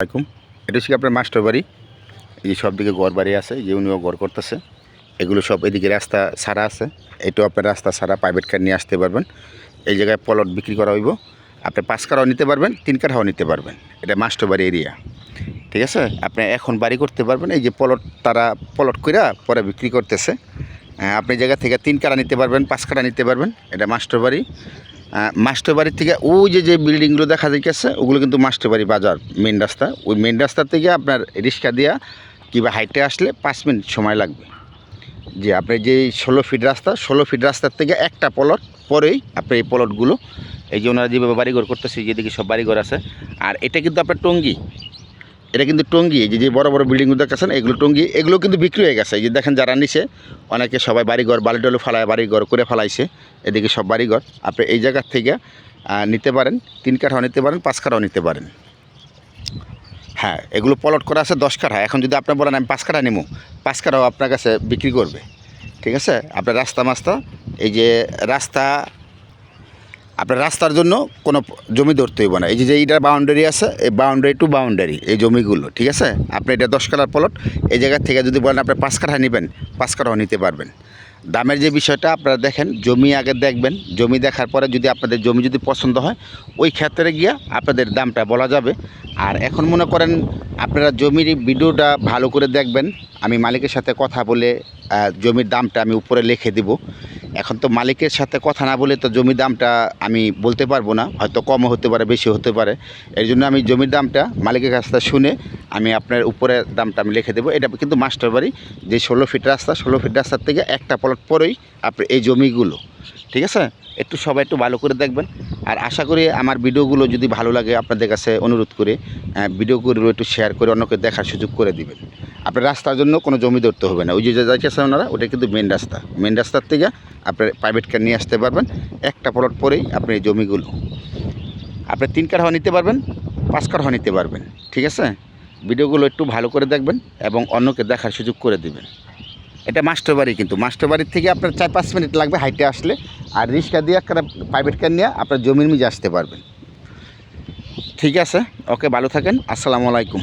আলাইকুম। এটা হচ্ছে আপনার মাস্টার বাড়ি। এই যে সব দিকে ঘর বাড়ি আছে, যে উনিও ঘর করতেছে। এগুলো সব এদিকে রাস্তা ছাড়া আছে। এটাও আপনার রাস্তা ছাড়া প্রাইভেট কার নিয়ে আসতে পারবেন। এই জায়গায় প্লট বিক্রি করা হইব। আপনি পাঁচ কাঠাও নিতে পারবেন, তিন কাঠাও নিতে পারবেন। এটা মাস্টার বাড়ি এরিয়া ঠিক আছে? আপনি এখন বাড়ি করতে পারবেন। এই যে প্লট তারা প্লট কইরা পরে বিক্রি করতেছে। আপনি জায়গা থেকে তিন কাঠা নিতে পারবেন, পাঁচ কাঠা নিতে পারবেন। এটা মাস্টার বাড়ি। আহ, মাস্টার বাড়ির থেকে ওই যে যে বিল্ডিংগুলো দেখা যাইতেছে ওগুলো কিন্তু মাস্টার বাড়ি বাজার মেন রাস্তা। ওই মেন রাস্তা থেকে আপনার রিক্সা দিয়া কিংবা হাইটে আসলে পাঁচ মিনিট সময় লাগবে। যে আপনি যে ষোলো ফিট রাস্তা ষোলো ফিট রাস্তার থেকে একটা পলট পরেই আপনি এই পলটগুলো এই যে ওনারা যেভাবে বাড়িঘর করতেছে যেদিকে সব বাড়িঘর আছে আর এটা কিন্তু আপনার টঙ্গি। এটা কিন্তু টঙ্গি যে যে বড় বড় বিল্ডিংগুলো দেখাচ্ছেন এগুলো টঙ্গি, এগুলো কিন্তু বিক্রি হয়ে গেছে। যে দেখেন যারা নিছে, অনেকে সবাই বাড়িঘর, বালিডলু ফালায় বাড়িঘর করে ফেলাইছে, এদিকে সব বাড়িঘর। আপনি এই জায়গার থেকে নিতে পারেন, তিন কাঠাও নিতে পারেন, পাঁচ কাঠাও নিতে পারেন। হ্যাঁ এগুলো পলট করা আছে দশ কাঠা। এখন যদি আপনি বলেন, আমি পাঁচ কাঠা নেব পাঁচ কাঠাও আপনার কাছে বিক্রি করবে। ঠিক আছে? আপনার রাস্তা মাস্তা, এই যে রাস্তা আপনার রাস্তার জন্য কোনো জমি ধরতে হইব না। এই যে যে এইটার বাউন্ডারি আছে, এই বাউন্ডারি টু বাউন্ডারি এই জমিগুলো, ঠিক আছে? আপনি এটা দশ কাঠার প্লট এই জায়গা থেকে যদি বলেন আপনি পাঁচ কাঠা নেবেন, পাঁচ কাঠাও নিতে পারবেন। দামের যে বিষয়টা আপনারা দেখেন, জমি আগে দেখবেন, জমি দেখার পরে যদি আপনাদের জমি যদি পছন্দ হয়, ওই ক্ষেত্রে গিয়া আপনাদের দামটা বলা যাবে। আর এখন মনে করেন, আপনারা জমির ভিডিওটা ভালো করে দেখবেন, আমি মালিকের সাথে কথা বলে জমির দামটা আমি উপরে লিখে দিব। এখন তো মালিকের সাথে কথা না বলে তো জমির দামটা আমি বলতে পারব না, হয়তো কমও হতে পারে বেশি হতে পারে। এর জন্য আমি জমির দামটা মালিকের কাছ থেকে শুনে আমি আপনার উপরে দামটা আমি লিখে দেবো। এটা কিন্তু মাস্টার বাড়ি, যে ষোলো ফিট রাস্তা, ষোলো ফিট রাস্তার থেকে একটা প্লট পরেই আপনি এই জমিগুলো, ঠিক আছে? একটু সবাই একটু ভালো করে দেখবেন। আর আশা করি আমার ভিডিওগুলো যদি ভালো লাগে আপনাদের কাছে অনুরোধ করে ভিডিওগুলো একটু শেয়ার করে অন্যকে দেখার সুযোগ করে দিবেন। আপনার রাস্তার জন্য কোনো জমি ধরতে হবে না। ওই যে যে যাইতেছে ওনারা ওটা কিন্তু মেন রাস্তা। মেন রাস্তার থেকে আপনার প্রাইভেট কার নিয়ে আসতে পারবেন। একটা প্লট পরেই আপনি এই জমিগুলো, আপনি তিন কাঠা নিতে পারবেন, পাঁচ কাঠা নিতে পারবেন। ঠিক আছে? ভিডিওগুলো একটু ভালো করে দেখবেন এবং অন্যকে দেখার সুযোগ করে দেবেন। এটা মাস্টার বাড়ি কিন্তু। মাস্টার বাড়ির থেকে আপনার চার পাঁচ মিনিট লাগবে হাইটে আসলে। আর রিক্সা দিয়ে একটা প্রাইভেট কার নিয়ে আপনার জমির মিজে আসতে পারবেন। ঠিক আছে? ওকে, ভালো থাকেন। আসসালামু আলাইকুম।